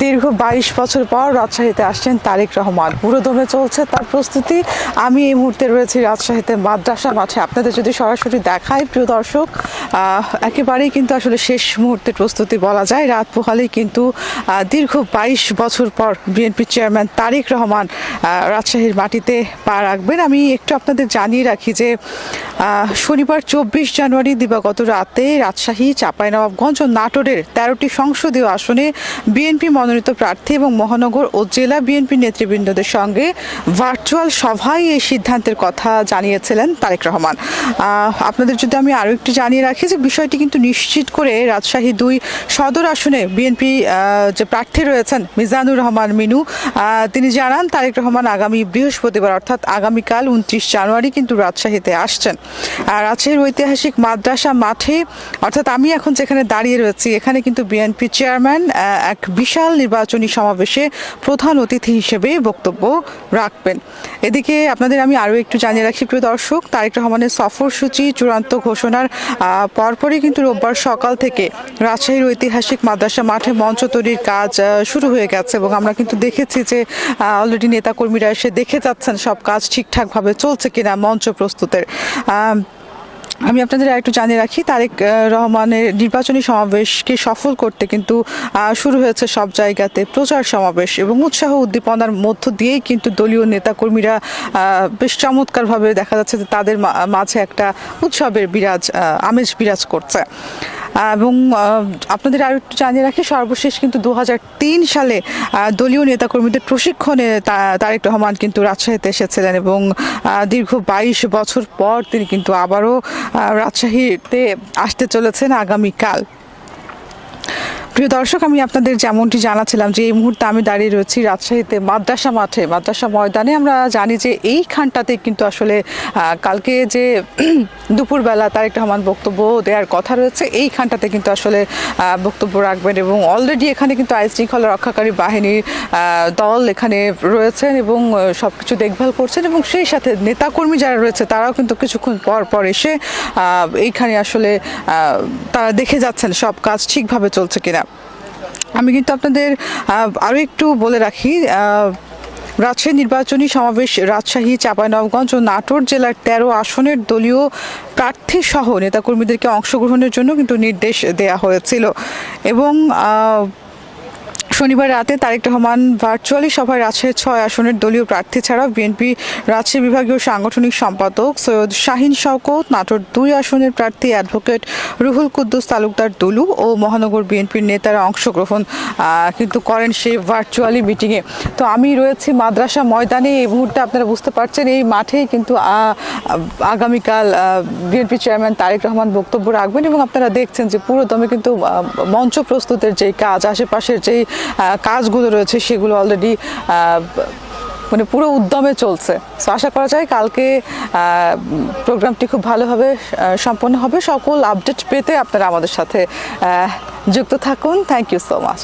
দীর্ঘ বাইশ বছর পর রাজশাহীতে আসছেন তারেক রহমান। পুরোদমে চলছে তার প্রস্তুতি। আমি এই মুহূর্তে রয়েছি রাজশাহীতে মাদ্রাসা মাঠে। আপনাদের যদি সরাসরি দেখায়, প্রিয় দর্শক একেবারেই কিন্তু আসলে শেষ মুহূর্তের প্রস্তুতি বলা যায়। রাত পোহালেই কিন্তু দীর্ঘ বাইশ বছর পর বিএনপি চেয়ারম্যান তারেক রহমান রাজশাহীর মাটিতে পা রাখবেন। আমি একটু আপনাদের জানিয়ে রাখি যে শনিবার চব্বিশ জানুয়ারি দিবাগত রাতে রাজশাহী, চাঁপাইনবাবগঞ্জ ও নাটোরের তেরোটি সংসদীয় আসনে বিএনপি মনোনীত প্রার্থী এবং মহানগর ও জেলা বিএনপি নেতৃবৃন্দদের সঙ্গে ভার্চুয়াল সভায় এই সিদ্ধান্তের কথা জানিয়েছিলেন তারেক রহমান। আপনাদের যদি আমি আরও একটু জানিয়ে রাখি যে বিষয়টি কিন্তু নিশ্চিত করে রাজশাহী দুই সদর আসনে বিএনপি যে প্রার্থী রয়েছেন মিজানুর রহমান মিনু তিনি জানান, তারেক রহমান আগামী বৃহস্পতিবার অর্থাৎ আগামীকাল উনত্রিশ জানুয়ারি কিন্তু রাজশাহীতে আসছেন। রাজশাহীর ঐতিহাসিক মাদ্রাসা মাঠে, অর্থাৎ আমি এখন যেখানে দাঁড়িয়ে রয়েছি, এখানে কিন্তু বিএনপি চেয়ারম্যান এক বিশাল নির্বাচনী সমাবেশে প্রধান অতিথি হিসেবে বক্তব্য রাখবেন। এদিকে আপনাদের আমি আরও একটু জানিয়ে রাখি, প্রিয় দর্শক, তারেক রহমানের সফরসূচি চূড়ান্ত ঘোষণার পরপরই কিন্তু রোববার সকাল থেকে রাজশাহীর ঐতিহাসিক মাদ্রাসা মাঠে মঞ্চ তৈরির কাজ শুরু হয়ে গেছে এবং আমরা কিন্তু দেখেছি যে অলরেডি নেতাকর্মীরা এসে দেখে যাচ্ছেন সব কাজ ঠিকঠাকভাবে চলছে কিনা মঞ্চ প্রস্তুতের। আমি আপনাদের একটু জানিয়ে রাখি, তারেক রহমানের নির্বাচনী সমাবেশকে সফল করতে কিন্তু শুরু হয়েছে সব জায়গাতে প্রচার সমাবেশ এবং উৎসাহ উদ্দীপনার মধ্য দিয়েই কিন্তু দলীয় নেতাকর্মীরা বেশ চমৎকারভাবে দেখা যাচ্ছে যে তাদের মাঝে একটা উৎসবের বিরাজ আমেজ বিরাজ করছে। এবং আপনাদের আরও একটু জানিয়ে রাখি, সর্বশেষ কিন্তু দু হাজার তিন সালে দলীয় নেতাকর্মীদের প্রশিক্ষণে তারেক রহমান কিন্তু রাজশাহীতে এসেছিলেন এবং দীর্ঘ বাইশ বছর পর তিনি কিন্তু আবারও রাজশাহীতে আসতে চলেছেন আগামীকাল। প্রিয় দর্শক, আমি আপনাদের যেমনটি জানাছিলাম যে এই মুহূর্তে আমি দাঁড়িয়ে রয়েছি রাজশাহীতে মাদ্রাসা মাঠে, মাদ্রাসা ময়দানে। আমরা জানি যে এইখানটাতে কিন্তু আসলে কালকে যে দুপুরবেলা তারেক রহমান বক্তব্য দেওয়ার কথা রয়েছে, এইখানটাতে কিন্তু আসলে বক্তব্য রাখবেন এবং অলরেডি এখানে কিন্তু আইন শৃঙ্খলা রক্ষাকারী বাহিনীর দল এখানে রয়েছেন এবং সব কিছু দেখভাল করছেন এবং সেই সাথে নেতাকর্মী যারা রয়েছে তারাও কিন্তু কিছুক্ষণ পর পর এসে এইখানে আসলে তারা দেখে যাচ্ছেন সব কাজ ঠিকভাবে চলছে কিনা। আমি কিন্তু আপনাদের আরও একটু বলে রাখি রাজশাহী নির্বাচনী সমাবেশ রাজশাহী চাঁপাইনবগঞ্জ ও নাটোর জেলার তেরো আসনের দলীয় প্রার্থী সহ নেতাকর্মীদেরকে অংশগ্রহণের জন্য কিন্তু নির্দেশ দেয়া হয়েছিল। এবং শনিবার রাতে তারেক রহমান ভার্চুয়ালি সভায় রাজশাহীর ছয় আসনের দলীয় প্রার্থী ছাড়াও বিএনপি রাজশাহী বিভাগীয় সাংগঠনিক সম্পাদক সৈয়দ শাহিন শওকত, নাটোর দুই আসনের প্রার্থী অ্যাডভোকেট রুহুল কুদ্দুস, তালুকদার দুলু ও মহানগর বিএনপির নেতারা অংশগ্রহণ কিন্তু করেন সেই ভার্চুয়ালি মিটিংয়ে। তো আমি রয়েছি মাদ্রাসা ময়দানে, এই মুহূর্তে আপনারা বুঝতে পারছেন, এই মাঠেই কিন্তু আগামীকাল বিএনপি চেয়ারম্যান তারেক রহমান বক্তব্য রাখবেন এবং আপনারা দেখছেন যে পুরো দমে কিন্তু মঞ্চ প্রস্তুতের যেই কাজ, আশেপাশের যেই কাজগুলো রয়েছে, সেগুলো অলরেডি মানে পুরো উদ্যমে চলছে। সো আশা করা যায় কালকে প্রোগ্রামটি খুব ভালোভাবে সম্পন্ন হবে। সকল আপডেট পেতে আপনারা আমাদের সাথে যুক্ত থাকুন। Thank you so much